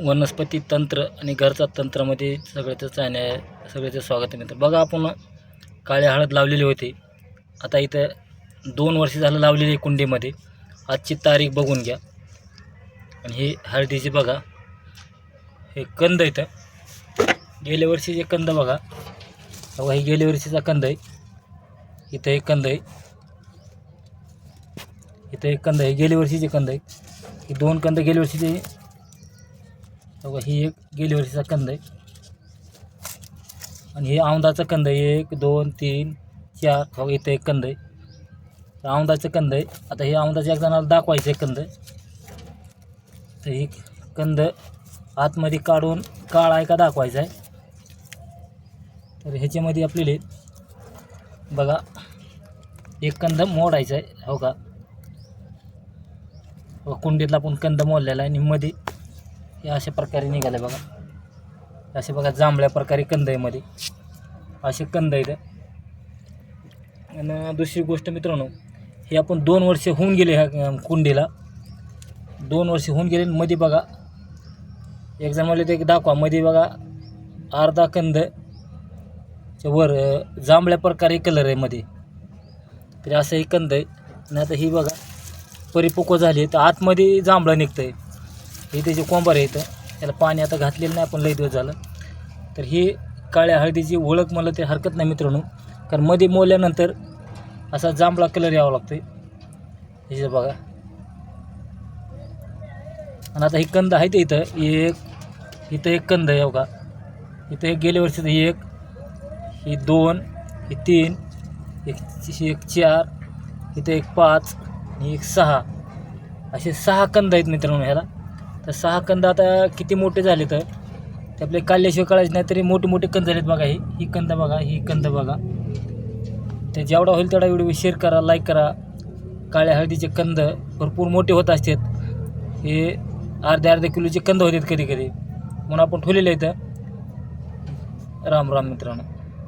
वनस्पती तंत्र आणि घरचा तंत्रामध्ये सगळ्याचं चाण्या सगळ्याचं स्वागत आहे मित्र बघा आपण काळे हळद लावलेली होती. आता इथं दोन वर्ष झालं लावलेली आहे कुंडीमध्ये. आजची तारीख बघून घ्या. आणि हे हळदीची बघा. हे कंद इथं. गेल्या वर्षीचे कंद बघा. बघा हे गेल्या वर्षीचा कंद आहे. इथं एक कंद आहे. इथं एक कंद आहे. गेल्या वर्षीचे कंद आहे. हे दोन कंद गेल्या वर्षीचे बघा ही एक गेल्या वर्षीचा कंद आहे. आणि हे औंदाचं कंद आहे. एक दोन तीन चार. बघा इथं एक कंद आहे. तर औंदाचं कंद आहे. आता हे औंदाचं एक जणाला दाखवायचं आहे कंद. तर ही कंद आतमध्ये काढून काळा आहे का दाखवायचा आहे. तर ह्याच्यामध्ये आपल्याला बघा एक कंद मोडायचा आहे. हो का? कुंडीतला आपण कंद मोडलेला आहे आणि मध्ये हे अशा प्रकारे निघाले बघा. असे बघा जांभळ्या प्रकारे कंद आहे मध्ये असे कंद आहेत. आणि दुसरी गोष्ट मित्रांनो हे आपण दोन वर्ष होऊन गेले ह्या कुंडीला. दोन वर्ष होऊन गेले आणि मध्ये बघा एक ते एक दाखवा. मध्ये बघा अर्धा कंद वर जांभळ्या प्रकारे कलर आहे मध्ये. तरी असं हे कंद आहे. आणि आता ही बघा परिपक्व झाली तर आतमध्ये जांभळं निघतं आहे हे त्याचे कोंबार आहे इथं त्याला पाणी आता घातलेलं नाही आपण लई दिवस झालं. तर ही काळ्या हळदीची ओळख मला ते हरकत नाही मित्रांनो. कारण मध्ये मोल्यानंतर असा जांभळा कलर यावा लागतो हे बघा. आणि आता ही कंद आहे ते इथं एक इथं एक कंद आहे बघा. इथं एक गेल्या वर्षीचं एक ही दोन ही तीन एक एक चार इथं एक पाच आणि एक सहा. असे सहा कंद आहेत मित्रांनो ह्याला. तर सहा कंद आता किती मोठे झाले तर? ते आपले काढल्याशिवाय कळायचे नाही तरी मोठे मोठे कंद झालेत बघा ही. ही कंद बघा ही कंद बघा. ते जेवढा होईल तेवढा व्हिडिओ शेअर करा लाईक करा. काळ्या हळदीचे कंद भरपूर मोठे होत असतात. हे अर्ध्या अर्धे किलोचे कंद होतात कधी कधी. म्हणून आपण ठेवलेले इथं राम राम मित्रांनो.